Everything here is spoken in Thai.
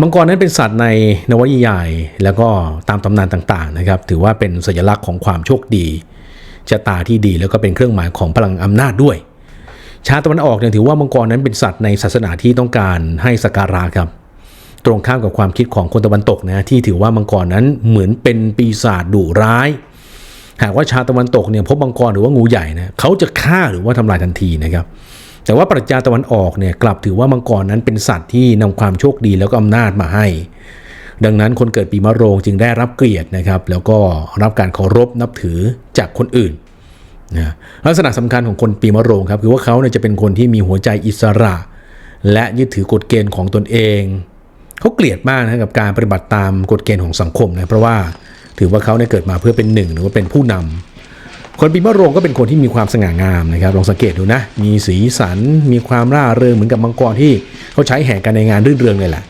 มังกรนั้นเป็นสัตว์ในนวนิยาย แล้วก็ตามตำนานต่างๆนะครับ ถือว่าเป็นสัญลักษณ์ของความโชคดีชะตาที่ดีแล้วก็เป็นเครื่องหมายของพลังอำนาจด้วย ชาติตะวันออกเนี่ยถือว่ามังกรนั้นเป็นสัตว์ในศาสนาที่ต้องการให้สักการะครับ ตรงข้ามกับความคิดของคนตะวันตกนะที่ถือว่ามังกรนั้นเหมือนเป็นปีศาจดุร้าย หากว่าชาตะวันตกเนี่ยพบมังกรหรือว่างูใหญ่นะเขาจะฆ่าหรือว่าทำลายทันทีนะครับ แต่ว่าปรัชญาตะวันออกเนี่ยกลับถือว่ามังกรนั้นเป็นสัตว์ที่นำความโชคดีแล้วก็อำนาจมาให้ ดังนั้นคนเกิดปีมะโรงจึงได้รับเกียรตินะครับ แล้วก็รับการเคารพนับถือจากคนอื่นนะลักษณะสำคัญของคนปีมะโรงครับคือว่าเขาเนี่ยจะเป็นคนที่มีหัวใจอิสระ และยึดถือกฎเกณฑ์ของตนเองเขาเกลียดมากนะกับการปฏิบัติตามกฎเกณฑ์ของสังคมนะเพราะว่าถือว่าเขาเนี่ยเกิดมาเพื่อเป็นหนึ่งหรือว่าเป็นผู้นำ คนปีมะโรงก็เป็นคนที่มีความสง่างามนะครับลองสังเกตดูนะ มีสีสันมีความร่าเริงเหมือนกับมังกรที่เขาใช้แห่กันในงานรื่นเริงเลยแหละ